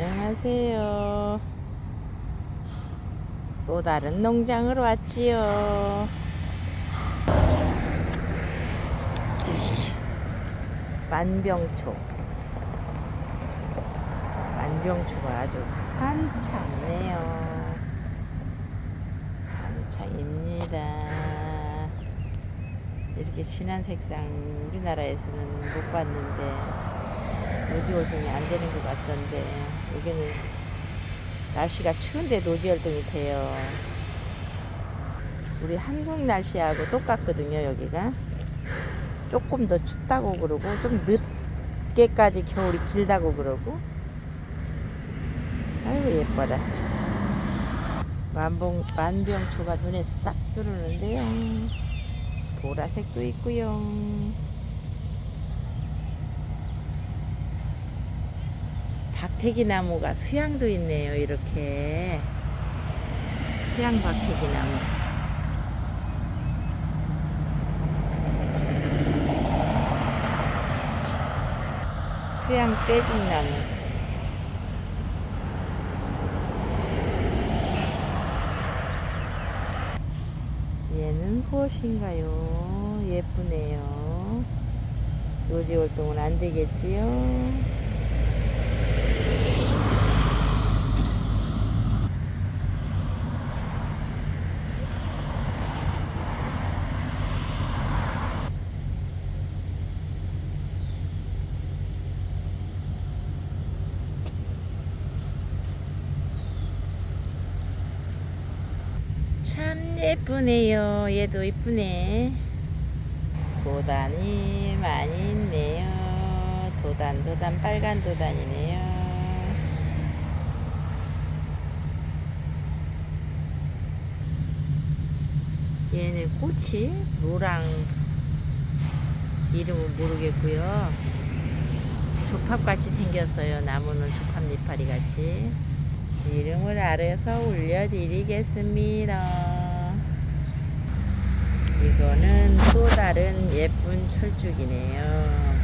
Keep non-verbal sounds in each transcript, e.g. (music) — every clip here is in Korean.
안녕하세요. 또 다른 농장으로 왔지요. 만병초. 만병초가 아주 한창이네요. 한창입니다. 이렇게 진한 색상 우리나라에서는 못 봤는데 노지 활동이 안 되는 것 같던데 여기는 날씨가 추운데 노지 활동이 돼요. 우리 한국 날씨하고 똑같거든요 여기가. 조금 더 춥다고 그러고 좀 늦게까지 겨울이 길다고 그러고. 아이고 예뻐라. 만봉, 만병초가 눈에 싹 들어오는데요. 보라색도 있고요 박태기 나무가 수양도 있네요 이렇게 수양 박태기 나무 수양 떼죽나무 얘는 무엇인가요? 예쁘네요. 노지 활동은 안 되겠지요? 참 예쁘네요. 얘도 이쁘네. 도단이 많이 있네요. 도단, 도단, 빨간 도단이네요. 얘는 꽃이 노랑 이름은 모르겠고요. 조팝같이 생겼어요. 나무는 조팝 이파리 같이. 이름을 알아서 올려드리겠습니다. 이거는 또 다른 예쁜 철쭉이네요.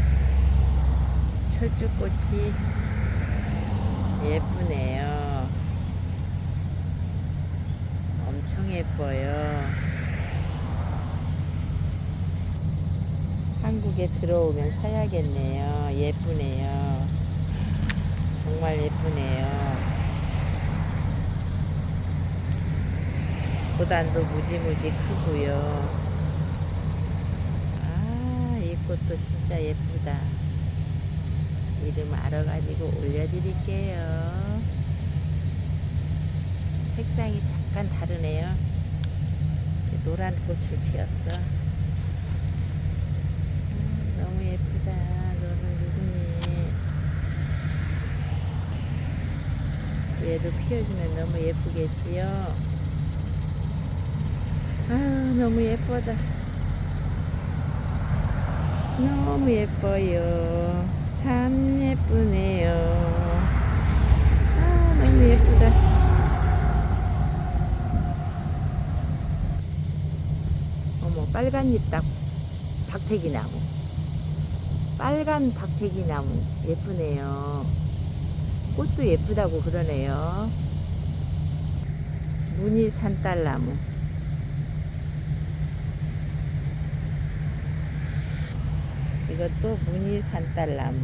철쭉꽃이 예쁘네요. 엄청 예뻐요. 한국에 들어오면 사야겠네요. 예쁘네요. 정말 예쁘네요. 보단도 무지무지 크고요. 아, 이 꽃도 진짜 예쁘다. 이름 알아가지고 올려드릴게요. 색상이 약간 다르네요. 노란 꽃을 피웠어. 아, 너무 예쁘다. 노란 눈이. 얘도 피워주면 너무 예쁘겠지요. 아 너무 예쁘다. 너무 예뻐요. 참 예쁘네요. 아 너무 예쁘다. 어머 빨간 잎 딱 박태기 나무. 빨간 박태기 나무. 예쁘네요. 꽃도 예쁘다고 그러네요. 무늬 산딸나무 이것도 무늬 산딸나무.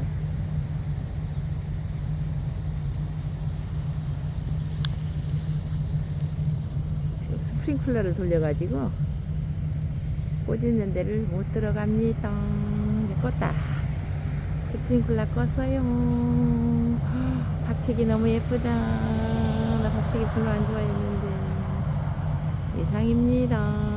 스프링클러를 돌려가지고 꽃 있는 데를 못 들어갑니다. 이제 껐다. 스프링클러 껐어요. (gasps) 박태기 너무 예쁘다. 나 박태기 별로 안 좋아했는데 이상입니다.